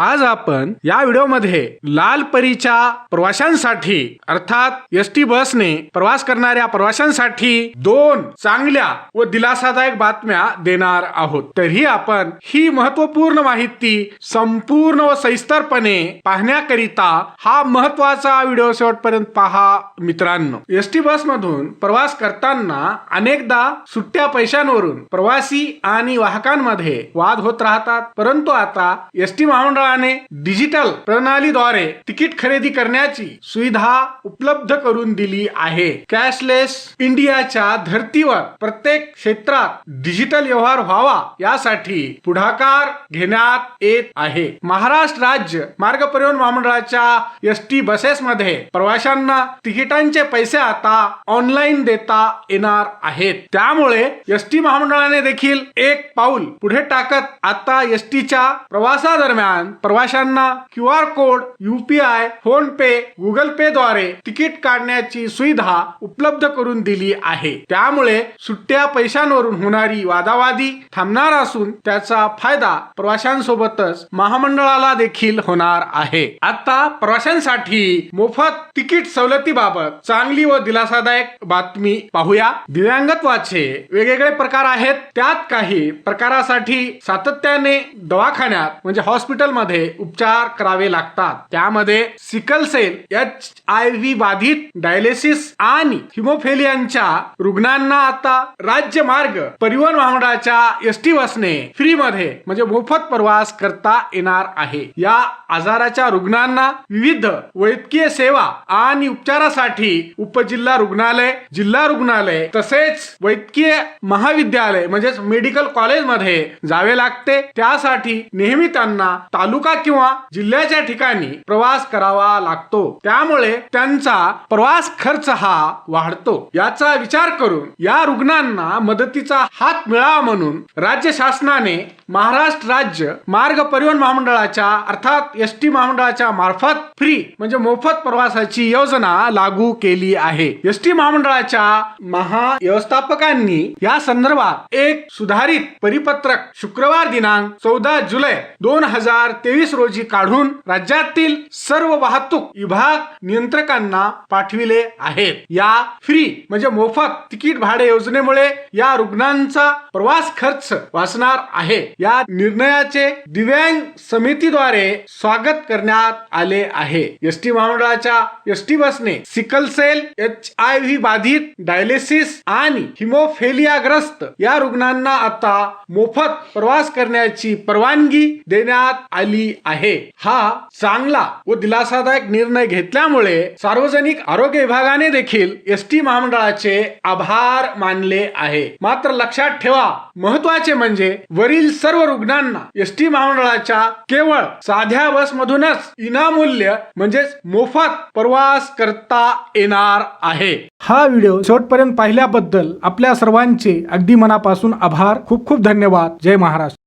आज आपण या व्हिडिओमध्ये लाल परीच्या प्रवाशांसाठी अर्थात एस टी बसने प्रवास करणाऱ्या प्रवाशांसाठी दोन चांगल्या व दिलासादायक बातम्या देणार आहोत. तरी आपण ही महत्त्वपूर्ण माहिती संपूर्ण व सविस्तरपणे पाहण्याकरिता हा महत्त्वाचा व्हिडिओ शेवटपर्यंत पहा मित्रांनो. एस टी बस मधून प्रवास करताना अनेकदा सुट्ट्या पैशांवरून प्रवासी आणि वाहकांमध्ये वाद होत राहतात. परंतु आता एस टी मंडळाने डिजिटल प्रणालीद्वारे तिकीट खरेदी करण्याची सुविधा उपलब्ध करून दिली आहे. कॅशलेस इंडियाच्या धर्तीवर प्रत्येक क्षेत्रात डिजिटल व्यवहार व्हावा यासाठी पुढाकार घेण्यात येत आहे. महाराष्ट्र राज्य मार्ग परिवहन महामंडळाच्या एस टी बसेसमध्ये प्रवाशांना तिकिटांचे पैसे आता ऑनलाईन देता येणार आहेत. त्यामुळे एस टी महामंडळाने देखील एक पाऊल पुढे टाकत आता एस टीच्या प्रवासादरम्यान प्रवाशांना Q R code U P I PhonePe Google Pay द्वारे तिकीट काढण्याची सुविधा उपलब्ध करून दिली आहे. त्यामुळे सुट्ट्या पैशांवरून होणारी वादावादी थांबणार असून त्याचा फायदा प्रवाशांसोबतच महामंडळाला देखील होणार आहे. आता प्रवाशांसाठी मोफत तिकीट सवलतीबाबत चांगली व दिलासादायक बातमी पाहूया. दिव्यांगत्वाचे वेगवेगळे प्रकार आहेत. त्यात काही प्रकारासाठी सातत्याने दवाखान्यात म्हणजे हॉस्पिटल मध्ये उपचार करावे लागतात. त्यामध्ये sickle cell H I V बाधित डायलिसिस आणि हिमोफेलियांच्या रुग्णांना आता राज्य मार्ग परिवहन महामंडळाच्या एस टी बसने फ्री मध्ये म्हणजे मोफत प्रवास करता येणार आहे. या आजाराच्या रुग्णांना विविध वैद्यकीय सेवा आणि उपचारासाठी उपजिल्हा रुग्णालय जिल्हा रुग्णालय तसेच वैद्यकीय महाविद्यालय म्हणजेच मेडिकल कॉलेजमध्ये जावे लागते. त्यासाठी नेहमी त्यांना तालुका तालुका किंवा जिल्ह्याच्या ठिकाणी प्रवास करावा लागतो. त्यामुळे त्यांचा प्रवास खर्च हा वाढतो. याचा विचार करून या रुग्णांना मदतीचा हात मिळावा म्हणून राज्य शासनाने महाराष्ट्र राज्य मार्ग परिवहन महामंडळाच्या अर्थात एस टी महामंडळाच्या मार्फत फ्री म्हणजे मोफत प्रवासाची योजना लागू केली आहे. एस टी महामंडळाच्या महाव्यवस्थापकांनी या संदर्भात एक सुधारित परिपत्रक शुक्रवार दिनांक चौदा जुलै दोन हजार तेवीस रोजी काढून राज्यातील सर्व वाहतूक विभाग नियंत्रकांना पाठविले आहेत. या फ्री म्हणजे मोफत तिकीट भाडे योजनेमुळे या रुग्णांचा प्रवास खर्च वाचणार आहे. या निर्णयाचे दिव्यांग समितीद्वारे स्वागत करण्यात आले आहे. एस टी महामंडळाच्या एस टी बसने sickle cell H I V बाधित डायलिसिस आणि हिमोफेलियाग्रस्त या रुग्णांना आता मोफत प्रवास करण्याची परवानगी देण्यात आली आली आहे. हा चांगला व दिलासादायक निर्णय घेतल्यामुळे सार्वजनिक आरोग्य विभागाने देखील एस टी महामंडळाचे आभार मानले आहे. मात्र लक्षात ठेवा महत्त्वाचे म्हणजे वरील सर्व रुग्णांना एस टी महामंडळाच्या केवळ साध्या बस मधूनच इनामूल्य म्हणजेच मोफत प्रवास करता येणार आहे. हा व्हिडिओ शेवटपर्यंत पाहिल्याबद्दल आपल्या सर्वांचे अगदी मनापासून आभार. खूप खूप धन्यवाद. जय महाराष्ट्र.